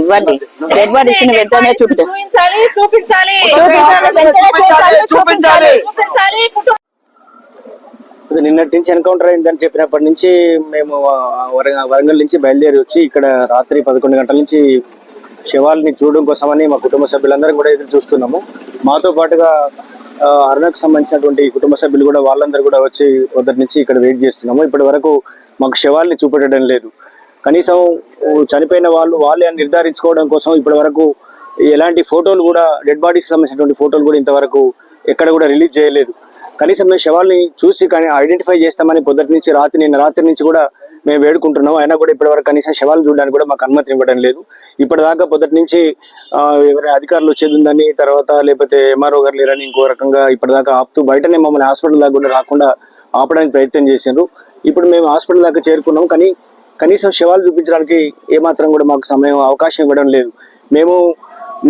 ఇవ్వండి. Dead bodies వెంటనే చూపించాలి చూపించాలి. చూపించాలి, వెంటనే చూపించాలి, చూపించాలి. చూపించాలి. కుటుంబం ఇది నిన్నటి నుంచి ఎన్కౌంటర్ అయిందని చెప్పినప్పటి నుంచి మేము వరంగల్ నుంచి బయలుదేరి వచ్చి ఇక్కడ రాత్రి పదకొండు గంటల నుంచి శవాల్ని చూడడం కోసమని మా కుటుంబ సభ్యులందరం కూడా ఎదురు చూస్తున్నాము. మాతో పాటుగా అరుణకు సంబంధించినటువంటి కుటుంబ సభ్యులు కూడా వాళ్ళందరూ కూడా వచ్చి మొదటి నుంచి ఇక్కడ వెయిట్ చేస్తున్నాము. ఇప్పటి వరకు మాకు శవాల్ని చూపెట్టడం లేదు. కనీసం చనిపోయిన వాళ్ళు వాళ్ళే అని నిర్ధారించుకోవడం కోసం ఇప్పటి వరకు ఎలాంటి ఫోటోలు కూడా డెడ్ బాడీకి సంబంధించినటువంటి ఫోటోలు కూడా ఇంతవరకు ఎక్కడ కూడా రిలీజ్ చేయలేదు. కనీసం మేము శవాల్ని చూసి కానీ ఐడెంటిఫై చేస్తామని పొద్దుటి నుంచి రాత్రి నిన్న రాత్రి నుంచి కూడా మేము వేడుకుంటున్నాం. అయినా కూడా ఇప్పటివరకు కనీసం శవాలు చూడడానికి కూడా మాకు అనుమతి ఇవ్వడం లేదు. ఇప్పటిదాకా పొద్దుటి నుంచి ఎవరైనా అధికారులు వచ్చేది ఉందని తర్వాత లేకపోతే ఎంఆర్ఓ గారు లేరని ఇంకో రకంగా ఇప్పటిదాకా ఆపుతూ బయటనే మమ్మల్ని హాస్పిటల్ దాకా కూడా రాకుండా ఆపడానికి ప్రయత్నం చేసిండ్రు. ఇప్పుడు మేము హాస్పిటల్ దాకా చేరుకున్నాం. కానీ కనీసం శవాలు చూపించడానికి ఏమాత్రం కూడా మాకు సమయం అవకాశం ఇవ్వడం లేదు. మేము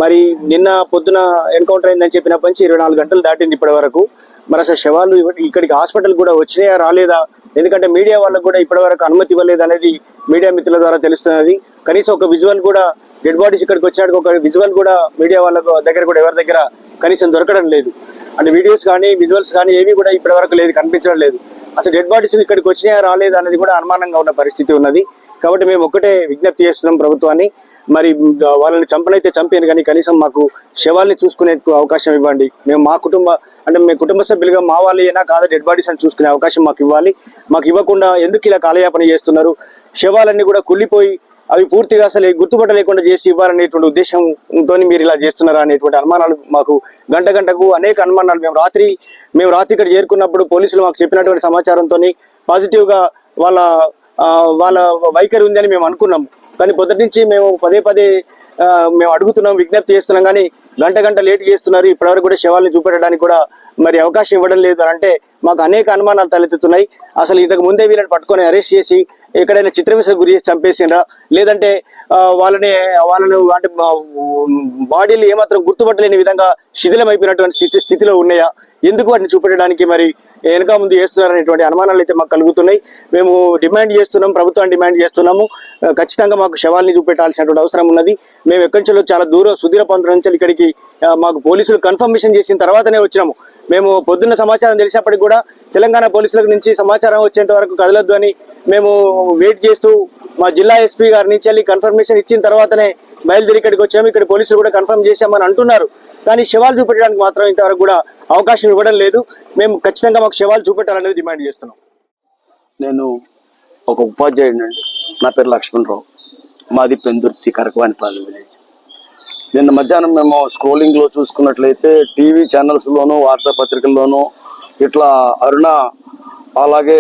మరి నిన్న పొద్దున ఎన్కౌంటర్ అయిందని చెప్పినప్పటి నుంచి ఇరవై నాలుగు గంటలు దాటింది ఇప్పటి వరకు. మరి అసలు శవాలు ఇక్కడికి హాస్పిటల్ కూడా వచ్చినాయా రాలేదా? ఎందుకంటే మీడియా వాళ్ళకు కూడా ఇప్పటి వరకు అనుమతి ఇవ్వలేదు అనేది మీడియా మిత్రుల ద్వారా తెలుస్తున్నది. కనీసం ఒక విజువల్ కూడా డెడ్ బాడీస్ ఇక్కడికి వచ్చాడు ఒక విజువల్ కూడా మీడియా వాళ్ళ దగ్గర కూడా ఎవరి దగ్గర కనీసం దొరకడం లేదు. అంటే వీడియోస్ కానీ విజువల్స్ కానీ ఏవి కూడా ఇప్పటి వరకు లేదు కనిపించడం లేదు. అసలు డెడ్ బాడీస్ ఇక్కడికి వచ్చినాయా రాలేదు అనేది కూడా అనుమానంగా ఉన్న పరిస్థితి ఉన్నది. కాబట్టి మేము ఒక్కటే విజ్ఞప్తి చేస్తున్నాం ప్రభుత్వాన్ని. మరి వాళ్ళని చంపనైతే చంపాను కానీ కనీసం మాకు శవాల్ని చూసుకునే అవకాశం ఇవ్వండి. మేము మా కుటుంబ అంటే మేము కుటుంబ సభ్యులుగా మా వాళ్ళు అయినా కాదా డెడ్ బాడీస్ అని చూసుకునే అవకాశం మాకు ఇవ్వాలి. మాకు ఇవ్వకుండా ఎందుకు ఇలా కాలయాపన చేస్తున్నారు? శవాలన్నీ కూడా కుళ్ళిపోయి అవి పూర్తిగా అసలు గుర్తుపట్ట లేకుండా చేసి ఇవ్వాలనేటువంటి ఉద్దేశంతో మీరు ఇలా చేస్తున్నారా అనేటువంటి అనుమానాలు మాకు గంట గంటకు అనేక అనుమానాలు. మేము రాత్రి మేము రాత్రి ఇక్కడ చేరుకున్నప్పుడు పోలీసులు మాకు చెప్పినటువంటి సమాచారంతో పాజిటివ్గా వాళ్ళ వాళ్ళ వైఖరి ఉందని మేము అనుకున్నాం. కానీ పొద్దుటి నుంచి మేము పదే పదే మేము అడుగుతున్నాం విజ్ఞప్తి చేస్తున్నాం. కానీ గంట గంట లేట్ చేస్తున్నారు. ఇప్పటివరకు కూడా శవాలను చూపెట్టడానికి కూడా మరి అవకాశం ఇవ్వడం లేదు అంటే మాకు అనేక అనుమానాలు తలెత్తుతున్నాయి. అసలు ఇంతకు ముందే వీళ్ళని పట్టుకొని అరెస్ట్ చేసి ఎక్కడైనా చిత్రహింసకు గురి చేసి చంపేసిండ్రా? లేదంటే వాళ్ళని వాళ్ళను అంటే బాడీలు ఏమాత్రం గుర్తుపట్టలేని విధంగా శిథిలం అయిపోయినటువంటి స్థితి స్థితిలో ఉన్నాయా? ఎందుకు వాటిని చూపెట్టడానికి మరి వెనక ముందు చేస్తున్నారనేటువంటి అనుమానాలు అయితే మాకు కలుగుతున్నాయి. మేము డిమాండ్ చేస్తున్నాం ప్రభుత్వాన్ని డిమాండ్ చేస్తున్నాము. ఖచ్చితంగా మాకు శవాల్ని చూపెట్టాల్సినటువంటి అవసరం ఉన్నది. మేము ఎక్కడి నుంచో చాలా దూరం సుదీర ప్రాంతం నుంచి ఇక్కడికి మాకు పోలీసులు కన్ఫర్మేషన్ చేసిన తర్వాతనే వచ్చినాము. మేము పొద్దున్న సమాచారం తెలిసినప్పటికి కూడా తెలంగాణ పోలీసుల నుంచి సమాచారం వచ్చేంత వరకు కదలొద్దు అని మేము వెయిట్ చేస్తూ మా జిల్లా ఎస్పీ గారి నుంచి వెళ్ళి కన్ఫర్మేషన్ ఇచ్చిన తర్వాతనే బయలుదేరి ఇక్కడికి వచ్చాము. ఇక్కడ పోలీసులు కూడా కన్ఫర్మ్ చేశామని అంటున్నారు. కానీ శవాలు చూపెట్టడానికి మాత్రం ఇంతవరకు కూడా అవకాశం ఇవ్వడం లేదు. మేము ఖచ్చితంగా మాకు శవాలు చూపెట్టాలనేది డిమాండ్ చేస్తున్నాం. నేను ఒక ఉపాధ్యాయుడిని నా పేరు లక్ష్మణరావు. మాది పెందుర్తి కరకవాణిపాలెం విలేజ్. నిన్న మధ్యాహ్నం మేము స్క్రోలింగ్లో చూసుకున్నట్లయితే టీవీ ఛానల్స్ లోను వార్తాపత్రికల్లోనూ ఇట్లా అరుణ అలాగే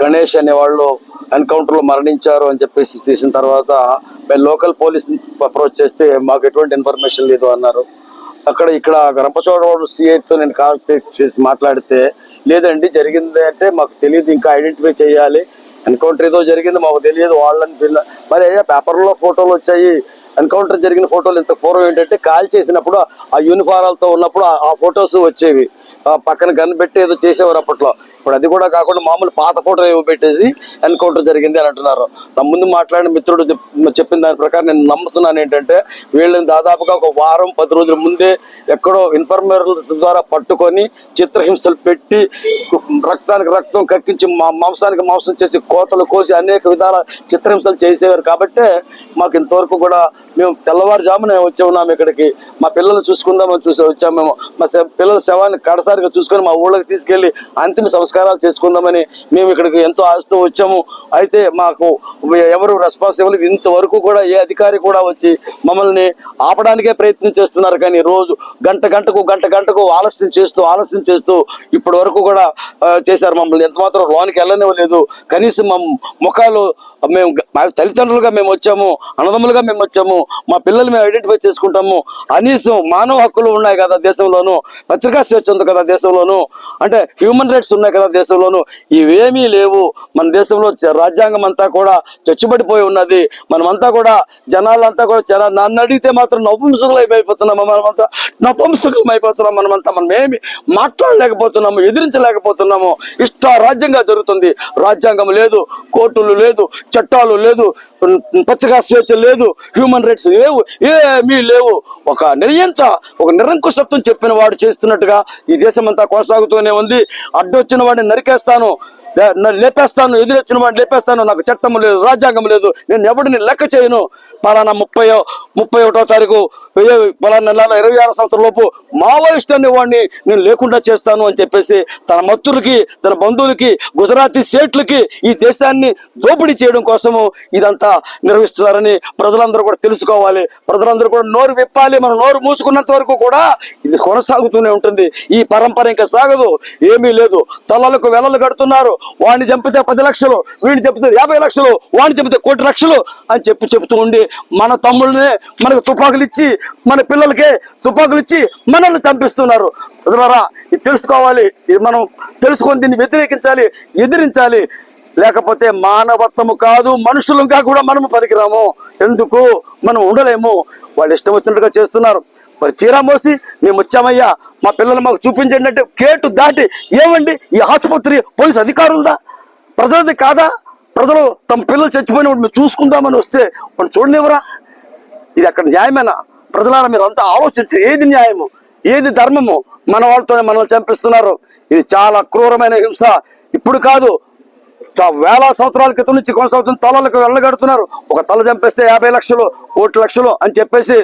గణేష్ అనే వాళ్ళు ఎన్కౌంటర్లో మరణించారు అని చెప్పేసి చేసిన తర్వాత మేము లోకల్ పోలీస్ అప్రోచ్ చేస్తే మాకు ఎటువంటి ఇన్ఫర్మేషన్ లేదు అన్నారు. అక్కడ ఇక్కడ గరంపచోడవాడు సిఐతో నేను కాంటాక్ట్ చేసి మాట్లాడితే లేదండి జరిగింది అంటే మాకు తెలియదు ఇంకా ఐడెంటిఫై చేయాలి. ఎన్కౌంటర్ ఏదో జరిగింది మాకు తెలియదు వాళ్ళని మరి అయ్యా పేపర్లో ఫోటోలు వచ్చాయి. ఎన్కౌంటర్ జరిగిన ఫోటోలు ఇంత పూర్వం ఏంటంటే కాల్ చేసినప్పుడు ఆ యూనిఫారాలతో ఉన్నప్పుడు ఆ- ఫొటోస్ వచ్చేవి. పక్కన గన్ పెట్టి ఏదో చేసేవారు అప్పట్లో. ఇప్పుడు అది కూడా కాకుండా మామూలు పాత ఫోటో ఏవో పెట్టేసి ఎన్కౌంటర్ జరిగింది అని అంటున్నారు. నా ముందు మాట్లాడిన మిత్రుడు చెప్పిన దాని ప్రకారం నేను నమ్ముతున్నాను ఏంటంటే వీళ్ళని దాదాపుగా ఒక వారం పది రోజుల ముందే ఎక్కడో ఇన్ఫర్మర్స్ ద్వారా పట్టుకొని చిత్రహింసలు పెట్టి రక్తానికి రక్తం కక్కించి మా మాంసానికి మాంసం చేసి కోతలు కోసి అనేక విధాల చిత్రహింసలు చేసేవారు. కాబట్టే మాకు ఇంతవరకు కూడా మేము తెల్లవారుజామున వచ్చి ఉన్నాము ఇక్కడికి. మా పిల్లల్ని చూసుకుందామని చూసి వచ్చాము మేము. మా శ- పిల్లల శవాన్ని కడసారిగా చూసుకొని మా ఊళ్ళకి తీసుకెళ్ళి అంతిమ సంస్కారం పరిష్కారాలు చేసుకుందామని మేము ఇక్కడికి ఎంతో ఆశతో వచ్చాము. అయితే మాకు ఎవరు రెస్పాన్సిబుల్ ఇంతవరకు కూడా ఏ అధికారి కూడా వచ్చి మమ్మల్ని ఆపడానికే ప్రయత్నం చేస్తున్నారు. కానీ రోజు గంట గంటకు గంట గంటకు ఆలస్యం చేస్తూ ఆలస్యం చేస్తూ ఇప్పటి వరకు కూడా చేశారు మమ్మల్ని. ఎంత మాత్రం లోనికి వెళ్ళనివ్వలేదు. కనీసం మా ముఖాలు మేము మా తల్లిదండ్రులుగా మేము వచ్చాము అన్నదమ్ములుగా మేము వచ్చాము మా పిల్లలు మేము ఐడెంటిఫై చేసుకుంటాము. కనీసం మానవ హక్కులు ఉన్నాయి కదా దేశంలోను పత్రికా స్వేచ్ఛ ఉంది కదా దేశంలోను అంటే హ్యూమన్ రైట్స్ ఉన్నాయి కదా దేశంలోను ఇవేమీ లేవు. మన దేశంలో రాజ్యాంగం అంతా కూడా చచ్చుబడిపోయి ఉన్నది. మనమంతా కూడా జనాలంతా కూడా జన నన్ను అడిగితే మాత్రం నపుంసకులు అయిపోతున్నాము మనమంతా నపుంసకులం అయిపోతున్నాం మనమంతా మనం ఏమి మాట్లాడలేకపోతున్నాము ఎదిరించలేకపోతున్నాము. ఇష్ట రాజ్యంగా జరుగుతుంది. రాజ్యాంగం లేదు కోర్టులు లేదు చట్టాలు లేదు పచ్చగా స్వేచ్ఛ లేదు హ్యూమన్ రైట్స్ లేవు ఏమీ లేవు. ఒక నిర్యంత ఒక నిరంకుశత్వం చెప్పిన వాడు చేస్తున్నట్టుగా ఈ దేశం అంతా కొనసాగుతూనే ఉంది. అడ్డొచ్చిన వాడిని నరికేస్తాను లేపేస్తాను ఎదురొచ్చిన వాడిని లేపేస్తాను నాకు చట్టం లేదు రాజ్యాంగం లేదు నేను ఎవడిని లెక్క చేయను? పలానా ముప్పై ముప్పై ఒకటో తారీఖు పలానా నెలలో ఇరవై ఆరు సంవత్సరం లోపు మావోయిస్ట్ అనే వాడిని నేను లేకుండా చేస్తాను అని చెప్పేసి తన మత్తులకి తన బంధువులకి గుజరాతీ సేట్లకి ఈ దేశాన్ని దోపిడీ చేయడం కోసము ఇదంతా నిర్వహిస్తున్నారని ప్రజలందరూ కూడా తెలుసుకోవాలి. ప్రజలందరూ కూడా నోరు విప్పాలి. మనం నోరు మూసుకున్నంత వరకు కూడా ఇది కొనసాగుతూనే ఉంటుంది. ఈ పరంపర ఇంకా సాగదు. ఏమీ లేదు. తలలకు వెలలు కడుతున్నారు. వాడిని చంపితే పది లక్షలు వీడిని చంపితే యాభై లక్షలు వాడిని చంపితే కోటి లక్షలు అని చెప్పి చెప్తూ ఉండి మన తమ్ముళ్ళనే మనకు తుపాకులు ఇచ్చి మన పిల్లలకే తుపాకులు ఇచ్చి మనల్ని చంపిస్తున్నారు. ప్రజలరా ఇది తెలుసుకోవాలి. ఇది మనం తెలుసుకొని దీన్ని వ్యతిరేకించాలి ఎదిరించాలి. లేకపోతే మానవత్వము కాదు మనుషులంగా కూడా మనము పనికిరాము. ఎందుకు? మనం ఉండలేము. వాళ్ళు ఇష్టం వచ్చినట్టుగా చేస్తున్నారు. మరి తీరా మోసి మేము వచ్చామయ్యా. మా పిల్లలు మాకు చూపించండి అంటే కేటు దాటి ఏమండి? ఈ ఆసుపత్రి పోలీస్ అధికారులదా? ప్రజలది కాదా? ప్రజలు తమ పిల్లలు చచ్చిపోయిన మేము చూసుకుందామని వస్తే మనం చూడనివ్వరా? ఇది అక్కడ న్యాయమేనా? ప్రజలారా మీరు అంతా ఆలోచించి ఏది న్యాయము ఏది ధర్మము మన వాళ్ళతోనే మనల్ని చంపిస్తున్నారు. ఇది చాలా క్రూరమైన హింస. ఇప్పుడు కాదు వేల సంవత్సరాల క్రితం నుంచి కొనసాగుతున్న తలలకు వెళ్ళగడుతున్నారు. ఒక తల చంపేస్తే యాభై లక్షలు కోటి లక్షలు అని చెప్పేసి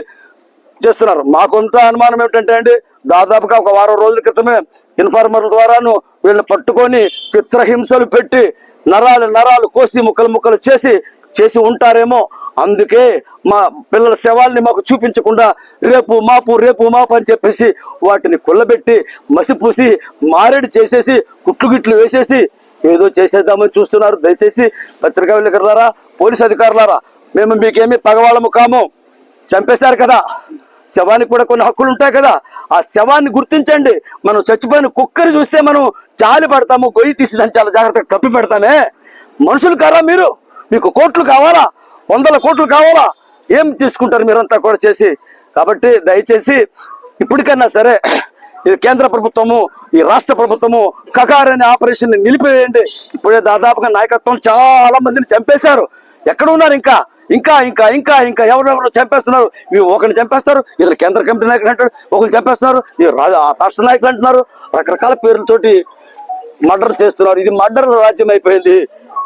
చేస్తున్నారు. మాకుంత అనుమానం ఏమిటంటే అండి దాదాపుగా ఒక వారం రోజుల క్రితమే ఇన్ఫార్మర్ల ద్వారాను వీళ్ళని పట్టుకొని చిత్రహింసలు పెట్టి నరాలు నరాలు కోసి ముక్కలు ముక్కలు చేసి చేసి ఉంటారేమో అందుకే మా పిల్లల శవాల్ని మాకు చూపించకుండా రేపు మాపు రేపు మాపు అని చెప్పేసి వాటిని కుల్లబెట్టి మసిపూసి మారేడు చేసేసి కుట్లు గిట్లు వేసేసి ఏదో చేసేద్దామని చూస్తున్నారు. దయచేసి పత్రికా విలేకరులారా పోలీస్ అధికారులారా మేము మీకేమి పగవాళ్ళము కాము చంపేశారు కదా. శవానికి కూడా కొన్ని హక్కులు ఉంటాయి కదా. ఆ శవాన్ని గుర్తించండి. మనం చచ్చిపోయిన కుక్కని చూస్తే మనం జాలి పడతాము గొయ్యి తీసి దాన్ని చాలా జాగ్రత్తగా కప్పి పెడతామే. మనుషులు కారా మీరు? మీకు కోట్లు కావాలా? వందల కోట్లు కావాలా? ఏం తీసుకుంటారు మీరంతా కూడా చేసి? కాబట్టి దయచేసి ఇప్పటికన్నా సరే ఈ కేంద్ర ప్రభుత్వము ఈ రాష్ట్ర ప్రభుత్వము కకార్ అనే ఆపరేషన్ నిలిపివేయండి. ఇప్పుడే దాదాపుగా నాయకత్వం చాలా మందిని చంపేశారు. ఎక్కడ ఉన్నారు ఇంకా? ఇంకా ఇంకా ఇంకా ఇంకా ఎవరెవరు చంపేస్తున్నారు? ఇవి ఒకరిని చంపేస్తారు ఇద్దరు కేంద్ర కమిటీ నాయకులు అంటారు ఒకరిని చంపేస్తున్నారు ఈ రాష్ట్ర నాయకులు అంటున్నారు. రకరకాల పేర్లతోటి మర్డర్ చేస్తున్నారు. ఇది మర్డర్ రాజ్యం అయిపోయింది.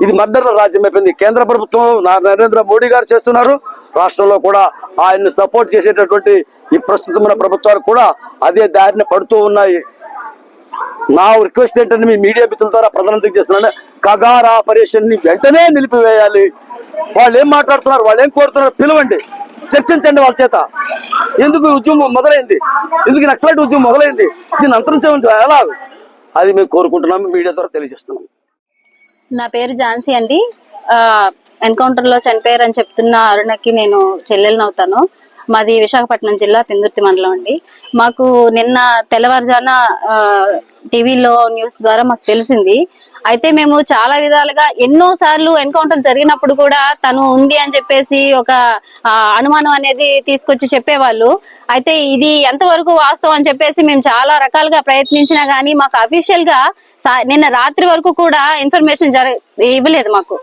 ఇది మర్డర్ రాజ్యం అయిపోయింది. కేంద్ర ప్రభుత్వం నా- నరేంద్ర మోడీ గారు చేస్తున్నారు. రాష్ట్రంలో కూడా ఆయన్ని సపోర్ట్ చేసేటటువంటి ఈ ప్రస్తుతం ప్రభుత్వాలు కూడా అదే దారిని పడుతూ ఉన్నాయి. నా రిక్వెస్ట్ ఏంటంటే మీ మీడియా మిత్రుల ద్వారా ప్రధానమంత్రికి చేస్తున్నాను. కగార్ ఆపరేషన్ని వెంటనే నిలిపివేయాలి. వాళ్ళు ఏం మాట్లాడుతున్నారు? వాళ్ళు ఏం కోరుతున్నారు? పిలవండి. చర్చించండి వాళ్ళ చేత. ఎందుకు ఉద్యమం మొదలైంది? ఎందుకు నక్సలైట్ ఉద్యమం మొదలైంది? దీన్ని అంతరించడం ఎలా? అది మేము కోరుకుంటున్నాము. మీడియా ద్వారా తెలియజేస్తున్నాము. నా పేరు ఝాన్సీ అండి. ఎన్కౌంటర్లో చనిపోయారని చెప్తున్న అరుణకి నేను చెల్లెలను అవుతాను. మాది విశాఖపట్నం జిల్లా పెందుర్తి మండలం అండి. మాకు నిన్న తెల్లవారుజాన టీవీలో న్యూస్ ద్వారా మాకు తెలిసింది. అయితే మేము చాలా విధాలుగా ఎన్నో సార్లు ఎన్కౌంటర్ జరిగినప్పుడు కూడా తను ఉంది అని చెప్పేసి ఒక అనుమానం అనేది తీసుకొచ్చి చెప్పేవాళ్ళు. అయితే ఇది ఎంతవరకు వాస్తవం అని చెప్పేసి మేము చాలా రకాలుగా ప్రయత్నించినా గానీ మాకు అఫీషియల్గా నిన్న రాత్రి వరకు కూడా ఇన్ఫర్మేషన్ జర ఇవ్వలేదు మాకు.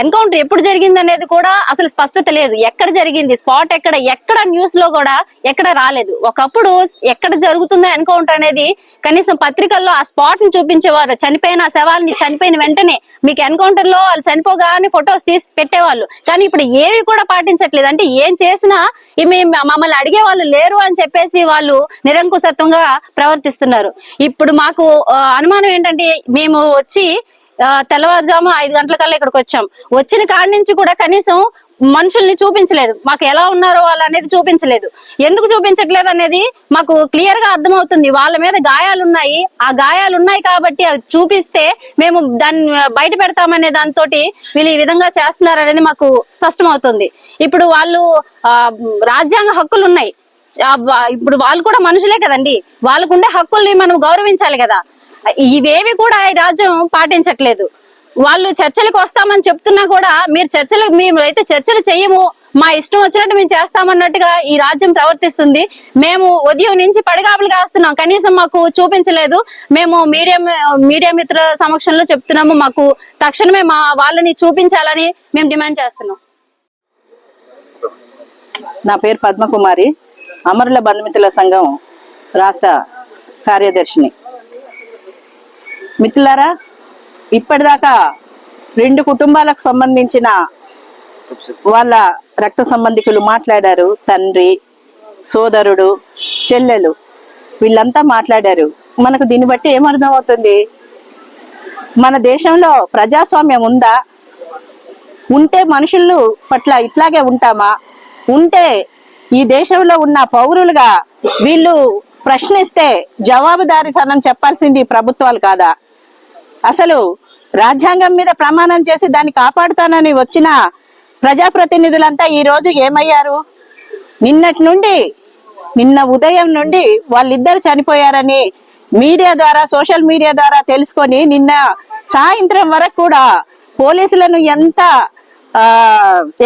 ఎన్కౌంటర్ ఎప్పుడు జరిగింది అనేది కూడా అసలు స్పష్టత లేదు. ఎక్కడ జరిగింది? స్పాట్ ఎక్కడ? ఎక్కడ న్యూస్లో కూడా ఎక్కడ రాలేదు. ఒకప్పుడు ఎక్కడ జరుగుతుందో ఎన్కౌంటర్ అనేది కనీసం పత్రికల్లో ఆ స్పాట్ని చూపించేవారు. చనిపోయిన ఆ శవాల్ని చనిపోయిన వెంటనే మీకు ఎన్కౌంటర్లో వాళ్ళు చనిపోగానే ఫొటోస్ తీసి పెట్టేవాళ్ళు. కానీ ఇప్పుడు ఏవి కూడా పాటించట్లేదు. అంటే ఏం చేసినా మేము మమ్మల్ని అడిగే వాళ్ళు లేరు అని చెప్పేసి వాళ్ళు నిరంకుశత్వంగా ప్రవర్తిస్తున్నారు. ఇప్పుడు మాకు అనుమానం ఏంటంటే మేము వచ్చి తెల్లవారుజాము ఐదు గంటల కల్లా ఇక్కడికి వచ్చాం వచ్చిన కాడి నుంచి కూడా కనీసం మనుషుల్ని చూపించలేదు. మాకు ఎలా ఉన్నారో వాళ్ళు అనేది చూపించలేదు. ఎందుకు చూపించట్లేదు అనేది మాకు క్లియర్గా అర్థమవుతుంది. వాళ్ళ మీద గాయాలు ఉన్నాయి ఆ గాయాలు ఉన్నాయి కాబట్టి అవి చూపిస్తే మేము దాన్ని బయట పెడతామనే దాంతో వీళ్ళు ఈ విధంగా చేస్తున్నారు అనేది మాకు స్పష్టమవుతుంది. ఇప్పుడు వాళ్ళు ఆ, రాజ్యాంగ హక్కులు ఉన్నాయి ఇప్పుడు వాళ్ళు కూడా మనుషులే కదండి. వాళ్ళకుండే హక్కుల్ని మనం గౌరవించాలి కదా. ఇవేవి కూడా ఈ రాజ్యం పాటించట్లేదు. వాళ్ళు చర్చలకు వస్తామని చెప్తున్నా కూడా మీరు చర్చలు మేము అయితే చర్చలు చెయ్యము మా ఇష్టం వచ్చినట్టు మేము చేస్తామన్నట్టుగా ఈ రాజ్యం ప్రవర్తిస్తుంది. మేము ఉదయం నుంచి పడగాపులు కాస్తున్నాం. కనీసం మాకు చూపించలేదు. మేము మీడియా మీడియా మిత్రుల సమక్షంలో చెప్తున్నాము. మాకు తక్షణమే మా వాళ్ళని చూపించాలని మేము డిమాండ్ చేస్తున్నాం. నా పేరు పద్మకుమారి. అమరుల బంధుమిత్రుల సంఘం రాష్ట్ర కార్యదర్శిని. మిత్రులారా ఇప్పటిదాకా రెండు కుటుంబాలకు సంబంధించిన వాళ్ళ రక్త సంబంధికులు మాట్లాడారు. తండ్రి సోదరుడు చెల్లెలు వీళ్ళంతా మాట్లాడారు. మనకు దీన్ని బట్టి ఏమర్థం అవుతుంది మన దేశంలో ప్రజాస్వామ్యం ఉందా? ఉంటే మనుషులు పట్ల ఇట్లాగే ఉంటామా? ఉంటే ఈ దేశంలో ఉన్న పౌరులుగా వీళ్ళు ప్రశ్నిస్తే జవాబుదారీతనం చెప్పాల్సింది ప్రభుత్వాలు కాదా? అసలు రాజ్యాంగం మీద ప్రమాణం చేసి దాన్ని కాపాడుతానని వచ్చిన ప్రజాప్రతినిధులంతా ఈ రోజు ఏమయ్యారు? నిన్నటి నుండి నిన్న ఉదయం నుండి వాళ్ళిద్దరు చనిపోయారని మీడియా ద్వారా సోషల్ మీడియా ద్వారా తెలుసుకొని నిన్న సాయంత్రం వరకు కూడా పోలీసులను ఎంత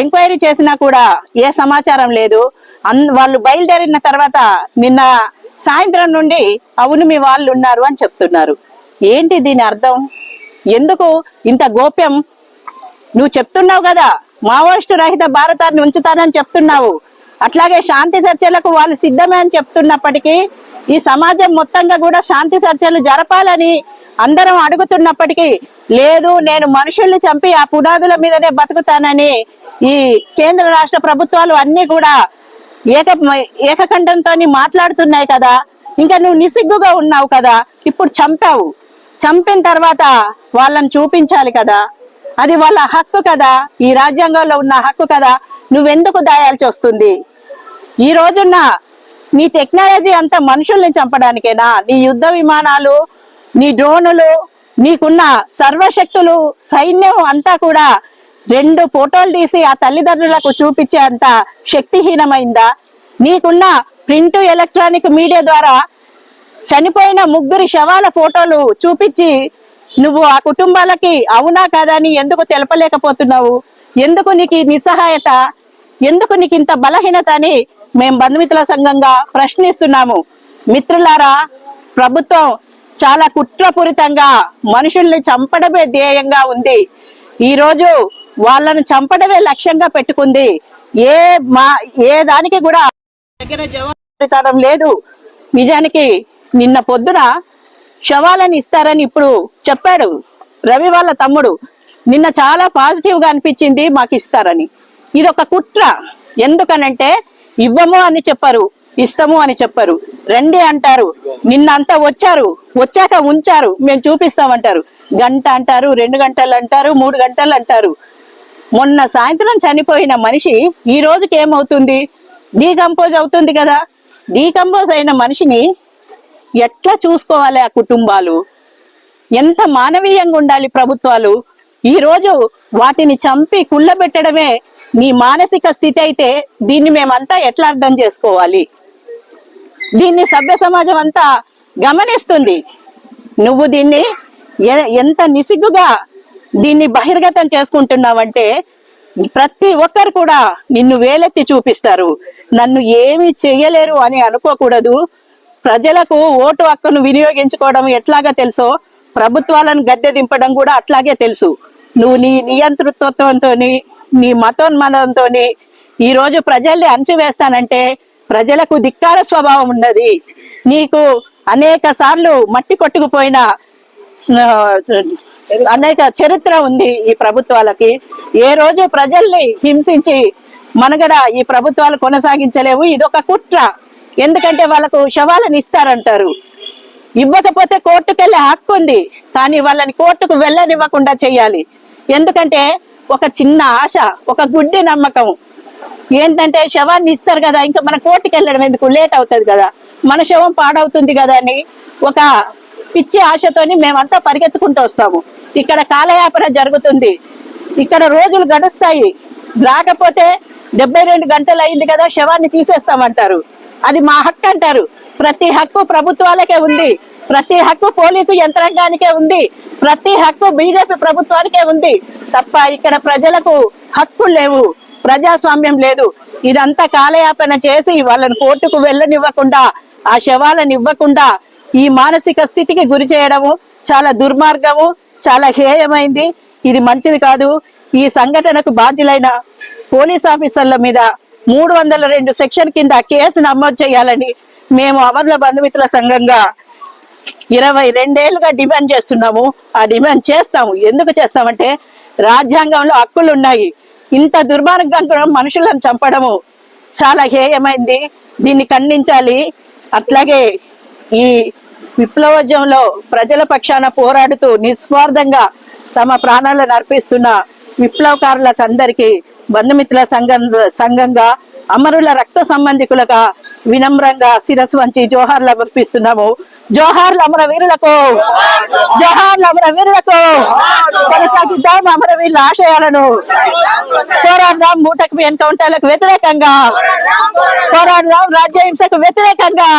ఎంక్వైరీ చేసినా కూడా ఏ సమాచారం లేదు. అన్ వాళ్ళు బయలుదేరిన తర్వాత నిన్న సాయంత్రం నుండి అవును మీ వాళ్ళు ఉన్నారు అని చెప్తున్నారు. ఏంటి దీని అర్థం? ఎందుకు ఇంత గోప్యం? నువ్వు చెప్తున్నావు కదా మావోయిస్టు రహిత భారతాన్ని ఉంచుతానని చెప్తున్నావు. అట్లాగే శాంతి చర్చలకు వాళ్ళు సిద్ధమే అని చెప్తున్నప్పటికీ ఈ సమాజం మొత్తంగా కూడా శాంతి చర్చలు జరపాలని అందరం అడుగుతున్నప్పటికీ లేదు నేను మనుషుల్ని చంపి ఆ పునాదుల మీదనే బతుకుతానని ఈ కేంద్ర రాష్ట్ర ప్రభుత్వాలు అన్ని కూడా ఏక ఏకఖండంతో మాట్లాడుతున్నాయి కదా. ఇంకా నువ్వు నిసిగ్గుగా ఉన్నావు కదా ఇప్పుడు చంపావు. చంపిన తర్వాత వాళ్ళని చూపించాలి కదా? అది వాళ్ళ హక్కు కదా? ఈ రాజ్యాంగంలో ఉన్న హక్కు కదా? నువ్వెందుకు దాయాల్సి వస్తుంది? ఈ రోజున్న నీ టెక్నాలజీ అంతా మనుషుల్ని చంపడానికేనా? నీ యుద్ధ విమానాలు నీ డ్రోనులు నీకున్న సర్వశక్తులు సైన్యం అంతా కూడా రెండు ఫోటోలు తీసి ఆ తల్లిదండ్రులకు చూపించే అంత శక్తిహీనమైందా? నీకున్న ప్రింట్ ఎలక్ట్రానిక్ మీడియా ద్వారా చనిపోయిన ముగ్గురి శవాల ఫోటోలు చూపించి నువ్వు ఆ కుటుంబాలకి అవునా కాదా అని ఎందుకు తెలపలేకపోతున్నావు? ఎందుకు నీకు నిస్సహాయత? ఎందుకు నీకు ఇంత బలహీనత అని మేము బంధుమిత్రుల సంఘంగా ప్రశ్నిస్తున్నాము. మిత్రులారా ప్రభుత్వం చాలా కుట్రపూరితంగా మనుషుల్ని చంపడమే ధ్యేయంగా ఉంది. ఈరోజు వాళ్ళను చంపడమే లక్ష్యంగా పెట్టుకుంది. ఏ మా ఏ దానికి కూడా దగ్గర జవాబుదారితనం లేదు. నిజానికి నిన్న పొద్దున శవాలని ఇస్తారని ఇప్పుడు చెప్పాడు రవి వాళ్ళ తమ్ముడు. నిన్న చాలా పాజిటివ్గా అనిపించింది మాకు ఇస్తారని. ఇది ఒక కుట్ర. ఎందుకనంటే ఇవ్వము అని చెప్పరు ఇస్తాము అని చెప్పరు. రండి అంటారు. నిన్న అంతా వచ్చారు వచ్చాక ఉంచారు మేము చూపిస్తామంటారు. గంట అంటారు రెండు గంటలు అంటారు మూడు గంటలు అంటారు. మొన్న సాయంత్రం చనిపోయిన మనిషి ఈ రోజుకి ఏమవుతుంది? డీకంపోజ్ అవుతుంది కదా. డీకంపోజ్ అయిన మనిషిని ఎట్లా చూసుకోవాలి ఆ కుటుంబాలు? ఎంత మానవీయంగా ఉండాలి ప్రభుత్వాలు? ఈ రోజు వాటిని చంపి కుళ్ళబెట్టడమే నీ మానసిక స్థితి అయితే దీన్ని మేమంతా ఎట్లా అర్థం చేసుకోవాలి? దీన్ని సభ్య సమాజం అంతా గమనిస్తుంది. నువ్వు దీన్ని ఎంత నిసిగ్గుగా దీన్ని బహిర్గతం చేసుకుంటున్నావంటే ప్రతి ఒక్కరు కూడా నిన్ను వేలెత్తి చూపిస్తారు. నన్ను ఏమి చేయలేరు అని అనుకోకూడదు. ప్రజలకు ఓటు హక్కును వినియోగించుకోవడం ఎట్లాగా తెలుసో ప్రభుత్వాలను గద్దె దింపడం కూడా అట్లాగే తెలుసు. నువ్వు నీ నియంతృత్వంతో నీ మతోన్మాదంతో ఈ రోజు ప్రజల్ని అణచివేస్తానంటే ప్రజలకు ధిక్కార స్వభావం ఉన్నది. నీకు అనేక సార్లు మట్టి కొట్టుకుపోయిన అనేక చరిత్ర ఉంది ఈ ప్రభుత్వాలకి. ఏ రోజు ప్రజల్ని హింసించి మనగడ ఈ ప్రభుత్వాలు కొనసాగించలేవు. ఇదొక కుట్ర. ఎందుకంటే వాళ్ళకు శవాలను ఇస్తారంటారు. ఇవ్వకపోతే కోర్టుకు వెళ్ళే హక్కు ఉంది. కానీ వాళ్ళని కోర్టుకు వెళ్ళనివ్వకుండా చేయాలి. ఎందుకంటే ఒక చిన్న ఆశ ఒక గుడ్డి నమ్మకం. ఏంటంటే శవాన్ని ఇస్తారు కదా ఇంకా మన కోర్టుకు వెళ్ళడం ఎందుకు? లేట్ అవుతుంది కదా. మన శవం పాడవుతుంది కదా అని ఒక పిచ్చి ఆశతోని మేమంతా పరిగెత్తుకుంటూ వస్తాము. ఇక్కడ కాలయాపన జరుగుతుంది. ఇక్కడ రోజులు గడుస్తాయి. రాకపోతే డెబ్బై రెండు గంటలు అయింది కదా శవాన్ని తీసేస్తామంటారు. అది మా హక్కు అంటారు. ప్రతి హక్కు ప్రభుత్వాలకే ఉంది. ప్రతి హక్కు పోలీసు యంత్రాంగానికే ఉంది. ప్రతి హక్కు బీజేపీ ప్రభుత్వానికే ఉంది. తప్ప ఇక్కడ ప్రజలకు హక్కులు లేవు. ప్రజాస్వామ్యం లేదు. ఇదంతా కాలయాపన చేసి వాళ్ళని కోర్టుకు వెళ్ళనివ్వకుండా ఆ శవాలను ఇవ్వకుండా ఈ మానసిక స్థితికి గురి చేయడము చాలా దుర్మార్గము చాలా హేయమైంది. ఇది మంచిది కాదు. ఈ సంఘటనకు బాధ్యులైన పోలీస్ ఆఫీసర్ల మీద మూడు వందల రెండు సెక్షన్ కింద కేసు నమోదు చేయాలని మేము అమరుల బంధుమిత్రుల సంఘంగా ఇరవై రెండేళ్ళుగా డిమాండ్ చేస్తున్నాము. ఆ డిమాండ్ చేస్తాము. ఎందుకు చేస్తామంటే రాజ్యాంగంలో హక్కులు ఉన్నాయి ఇంత దుర్మార్గంగా మనుషులను చంపడము చాలా హేయమైంది. దీన్ని ఖండించాలి. అట్లాగే ఈ విప్లవోద్యమంలో ప్రజల పక్షాన పోరాడుతూ నిస్వార్థంగా తమ ప్రాణాలను అర్పిస్తున్న విప్లవకారులకు అందరికీ బంధుమిత్రుల సంఘం సంఘంగా అమరుల రక్త సంబంధికులుగా వినమ్రంగా శిరస్సు వంచి జోహార్లు అర్పిస్తున్నాము జోహార్లు అమర వీరులకు జోహార్లు అమర వీరులకు కొనసాగిద్దాం అమరవీరుల ఆశయాలను. పోరాడదాం మూటకు ఎన్కౌంటర్లకు వ్యతిరేకంగా. పోరాడదాం రాజ్యహింసకు వ్యతిరేకంగా.